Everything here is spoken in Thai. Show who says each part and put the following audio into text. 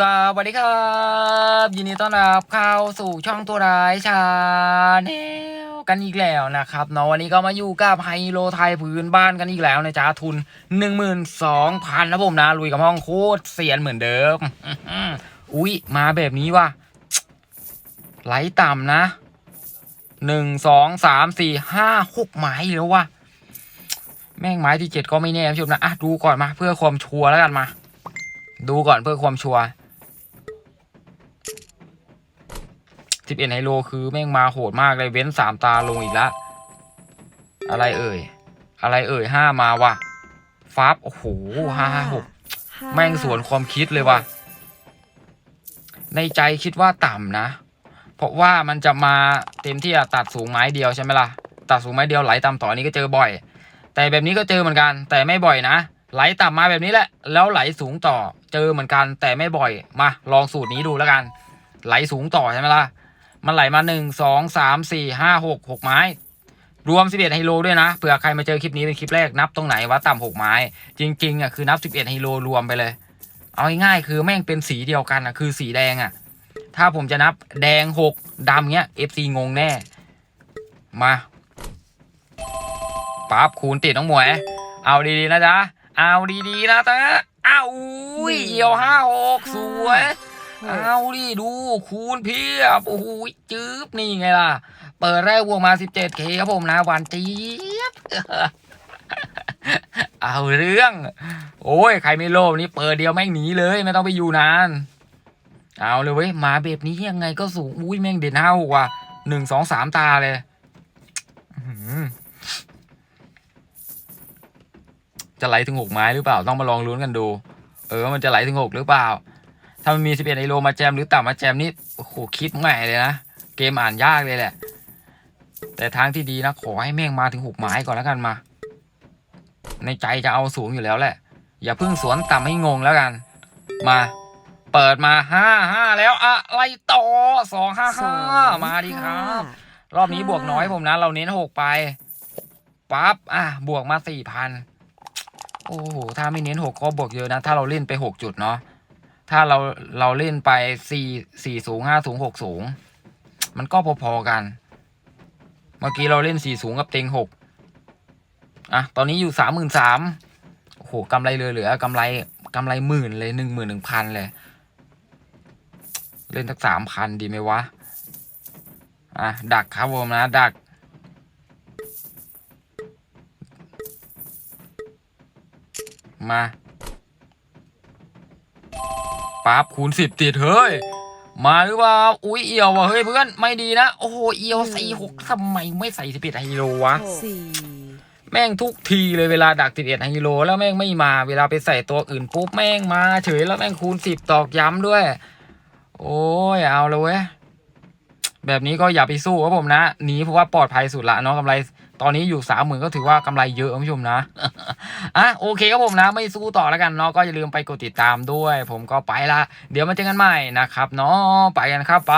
Speaker 1: สวัสดีครับ ยินดีต้อนรับเข้าสู่ช่องตัวร้ายชาแนลกันอีกแล้วนะครับเนาะวันนี้ก็มาอยู่กับไฮโลไทยพื้นบ้านกันอีกแล้วนะจ๊ะทุน 12,000นะผมนะลุยกับห้องโคตรเสียนเหมือนเดิม อุ๊ย มาแบบนี้ว่ะไหลต่ำนะหนึ่งสองสามสี่ห้าหกไม้แล้วว่ะแม่งไม้ที่เจ็ดก็ไม่แน่ชมนะอะดูก่อนมาเพื่อความชัวร์แล้วกันมาดูก่อนเพื่อความชัวร์ สิบเอ็ดไฮโลคือแม่งมาโหดมากเลยเว้นสามตาลงอีกละ อะไรเอ่ย อะไรเอ่ยห้ามาว่ะฟับโอ้โหห้าห้าหกแม่งสวนความคิดเลยว่ะในใจคิดว่าต่ำนะ เพราะว่ามันจะมาเต็มที่อะตัดสูงไม้เดียวใช่ไหมล่ะ ตัดสูงไม้เดียวไหลต่ำต่อนี้ก็เจอบ่อย แต่แบบนี้ก็เจอเหมือนกัน แต่ไม่บ่อยนะ ไหลต่ำมาแบบนี้แหละ แล้วไหลสูงต่อ เจอเหมือนกันแต่ไม่บ่อยมาลองสูตรนี้ดูแล้วกัน ไหลสูงต่อใช่ไหมล่ะ มันไหลมาหนึ่งสองสามสี่ห้าหกหกไม้ รวมสิบเอ็ดไฮโลด้วยนะเผื่อใครมาเจอคลิปนี้เป็นคลิปแรกนับตรงไหนว่าต่ำหกไม้ จริงๆอะคือนับสิบเอ็ดไฮโลรวมไปเลย เอาง่ายๆคือแม่งเป็นสีเดียวกันอะคือสีแดงอะ ถ้าผมจะนับแดงหกดำเงี้ย FC งงแน่ มาปั๊บคูณติดน้องหมวย เอาดีๆนะจ๊ะ เอาดีๆนะจ๊ะ อ้าวอุ้ยเหี่ยวห้าหกสวยเอาดิดูคูณเพียบโอ้โหจื๊บนี่ไงล่ะ เปิดแรกบวกมา 17k ครับผมนะหวานเจี๊ยบเอาเรื่อง โอ้ย ใครไม่โลภนี่เปิดเดียวแม่งหนีเลยไม่ต้องไปอยู่นาน เอาเลยเว้ยมาแบบนี้ยังไงก็สูงอุ้ยแม่งเด่นห้าหกว่ะหนึ่งสองสามตาเลยอื้อหือ จะไหลถึงหกไม้หรือเปล่าต้องมาลองลุ้นกันดู เออมันจะไหลถึงหกหรือเปล่า ถ้ามันมีสิบเอ็ดไอโลมาแจมหรือต่ำมาแจมนี่โอ้โหคิดใหม่เลยนะเกมอ่านยากเลยแหละ แต่ทางที่ดีนะขอให้แม่งมาถึงหกไม้ก่อนแล้วกันมา ในใจจะเอาสูงอยู่แล้วแหละ อย่าเพิ่งสวนต่ำให้งงแล้วกัน มาเปิดมาห้าห้าแล้วอะไรต่อสองห้าห้ามาดีครับ รอบนี้บวกน้อยผมนะ เราเน้นหกไปปั๊บอะบวกมาสี่พัน โอ้โห ถ้าไม่เน้นหกก็บวกเยอะนะ ถ้าเราเล่นไปหกจุดเนาะ ถ้าเราเราเล่นไปสี่สี่สูงห้าสูงหกสูง มันก็พอๆกัน เมื่อกี้เราเล่นสี่สูงกับเต็งหกอะ ตอนนี้อยู่สามหมื่นสามโอ้โหกำไรเหลือๆกำไรกำไรหมื่นเลยหนึ่งหมื่นหนึ่งพันเลย เล่นสักสามพันดีไหมวะ อะ ดักครับผมนะ ดัก มาปั๊บคูณสิบติดเฮ้ย มาหรือเปล่า อุ้ยเอียวว่ะเฮ้ยเพื่อน ไม่ดีนะ โอ้โห เอียวใส่หกทำไมไม่ใส่สิบเอ็ดไฮโลวะ
Speaker 2: สี่
Speaker 1: แม่งทุกทีเลยเวลาดักสิบเอ็ดไฮโลแล้วแม่งไม่มาเวลาไปใส่ตัวอื่นปุ๊บแม่งมา เฉยแล้วแม่งคูณสิบตอกย้ำด้วย โอ้ยเอาเลยเว้ย แบบนี้ก็อย่าไปสู้ครับผมนะหนีเพราะว่าปลอดภัยสุดละเนาะกำไรตอนนี้อยู่สามหมื่นก็ถือว่ากำไรเยอะคุณผู้ชมนะอะโอเคครับผมนะ ไม่สู้ต่อแล้วกันเนาะก็อย่าลืมไปกดติดตามด้วย ผมก็ไปละ เดี๋ยวมาเจอกันใหม่นะครับเนาะไปกันครับไป